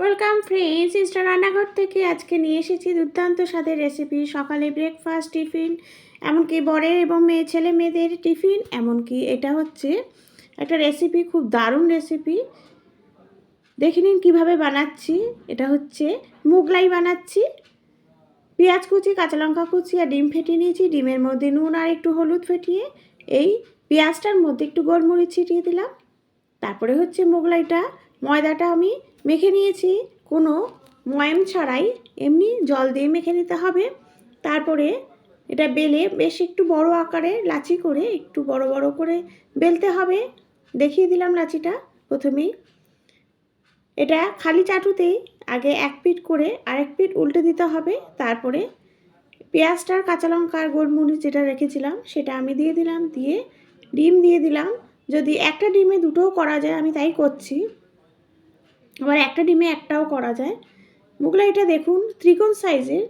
Welcome friends Insta রান্নাঘর থেকে আজকে নিয়ে এসেছি দুর্দান্ত স্বাদের রেসিপি। সকালে ব্রেকফাস্ট টিফিন, এমনকি বরের এবং মেয়ে, ছেলে মেয়েদের টিফিন, এমনকি এটা হচ্ছে একটা রেসিপি, খুব দারুণ রেসিপি। দেখে নিন কীভাবে বানাচ্ছি। এটা হচ্ছে মুগলাই বানাচ্ছি। পেঁয়াজ কুচি, কাঁচা লঙ্কা কুচি আর ডিম ফেটিয়ে নিয়েছি। ডিমের মধ্যে নুন আর একটু হলুদ ফেটিয়ে এই পেঁয়াজটার মধ্যে একটু গোলমরিচ ছিটিয়ে দিলাম। তারপরে হচ্ছে মোগলাইটা, ময়দাটা আমি মেখে নিয়েছি। কোনো ময়াম ছাড়াই এমনি জল দিয়ে মেখে নিতে হবে। তারপরে এটা বেলে বেশ একটু বড় আকারে লাচি করে একটু বড় বড় করে বেলতে হবে। দেখিয়ে দিলাম লাচিটা প্রথমেই। এটা খালি চাটুতেই আগে এক পিট করে আরেক পিট উল্টে দিতে হবে। তারপরে পেঁয়াজটার কাঁচা লঙ্কা আর গোলমরিচ যেটা রেখেছিলাম সেটা আমি দিয়ে দিলাম। দিয়ে ডিম দিয়ে দিলাম। যদি একটা ডিমে দুটোও করা যায় আমি তাই করছি। আবার একটা ডিমে একটাও করা যায়। মোগলাইটা দেখুন, ত্রিকোণ সাইজের।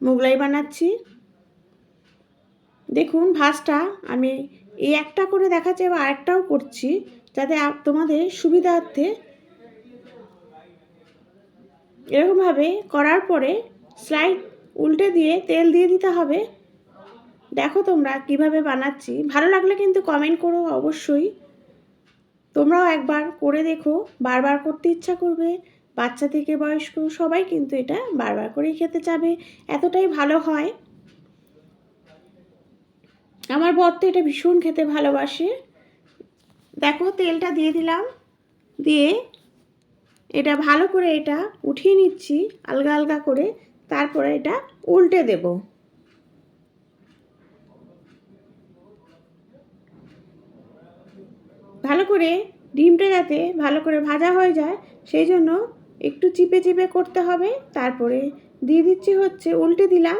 মোগলাই বানাচ্ছি। দেখুন ভাজটা, আমি এই একটা করে দেখাচ্ছি, এবার আরেকটাও করছি, যাতে তোমাদের সুবিধার্থে এরকমভাবে করার পরে স্লাইড উল্টে দিয়ে তেল দিয়ে দিতে হবে। দেখো তোমরা কীভাবে বানাচ্ছি। ভালো লাগলে কিন্তু কমেন্ট করো অবশ্যই। তোমরাও একবার করে দেখো, বারবার করতে ইচ্ছা করবে, বাচ্চা থেকে বয়স্ক সবাই কিন্তু এটা বারবার করেই খেতে চাবে, এতটাই ভালো হয়। আমার বর তো এটা ভীষণ খেতে ভালোবাসে। দেখো তেলটা দিয়ে দিলাম, দিয়ে এটা ভালো করে এটা উঠিয়ে নিচ্ছি, আলগা আলগা করে, তারপরে এটা উল্টে দেব। ভালো করে ডিমটা যাতে ভালো করে ভাজা হয়ে যায়, সেই জন্য একটু চিপে চিপে করতে হবে। তারপরে দিয়ে দিচ্ছি হচ্ছে উল্টে দিলাম।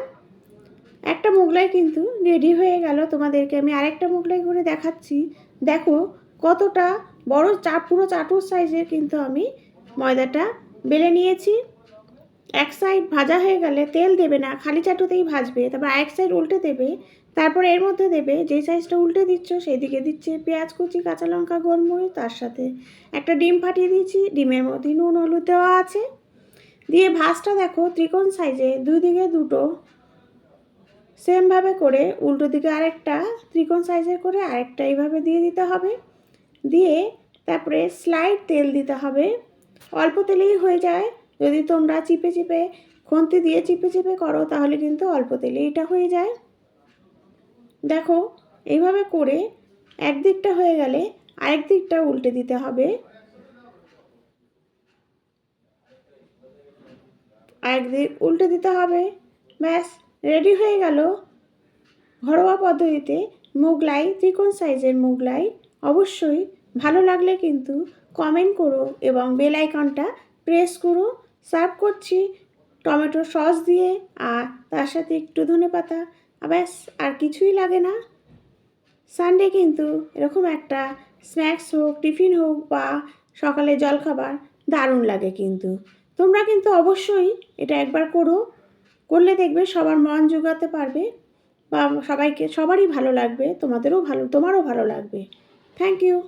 একটা মোগলাই কিন্তু রেডি হয়ে গেল। তোমাদেরকে আমি আরেকটা মোগলাই করে দেখাচ্ছি। দেখো কতটা বড় চা, পুরো চাটুর সাইজের কিন্তু আমি ময়দাটা বেলে নিয়েছি। এক সাইড ভাজা হয়ে গেলে তেল দেবে না, খালি চাটুতেই ভাজবে, তারপর এক সাইড উল্টে দেবে, তারপর এর মধ্যে দেবে, যে সাইজটা উল্টে দিচ্ছ সেই দিকে দিচ্ছে পেঁয়াজ কুচি, কাঁচা লঙ্কা, গোলমরিচ, তার সাথে একটা ডিম ফাটিয়ে দিয়েছি, ডিমের মধ্যে নুন, হলুদ দেওয়া আছে, দিয়ে ভাজটা দেখো ত্রিকোণ সাইজে দুই দিকে দুটো সেমভাবে করে উল্টো দিকে আরেকটা, ত্রিকোণ সাইজের করে আরেকটা এইভাবে দিয়ে দিতে হবে, দিয়ে তারপরে স্লাইড তেল দিতে হবে, অল্প তেলেই হয়ে যায় যদি তোমরা চিপে চিপে খন্তি দিয়ে চিপে চিপে করো, তাহলে কিন্তু অল্প তেলে এটা হয়ে যায়। দেখো এইভাবে করে একদিকটা হয়ে গেলে আরেক দিকটা উল্টে দিতে হবে। আরেক দিক উল্টে দিতে হবে। ব্যাস, রেডি হয়ে গেল। ঘরোয়া পদ্ধতিতে মোগলাই ত্রিকোণ সাইজের মোগলাই, অবশ্যই ভালো লাগলে কিন্তু কমেন্ট করো এবং বেল আইকনটা প্রেস করো। সার্ভ করছি টমেটো সস দিয়ে আর তার সাথে একটু ধনে পাতা। ব্যাস, আর কিছুই লাগে না। সানডে কিন্তু এরকম একটা স্ন্যাক্স হোক টিফিন হোক বা সকালে জলখাবার দারুণ লাগে কিন্তু। তোমরা কিন্তু অবশ্যই এটা একবার করো। করলে দেখবে সবার মন জোগাতে পারবে বা সবাইকে, সবারই ভালো লাগবে, তোমাদেরও ভালো, তোমারও ভালো লাগবে। Thank you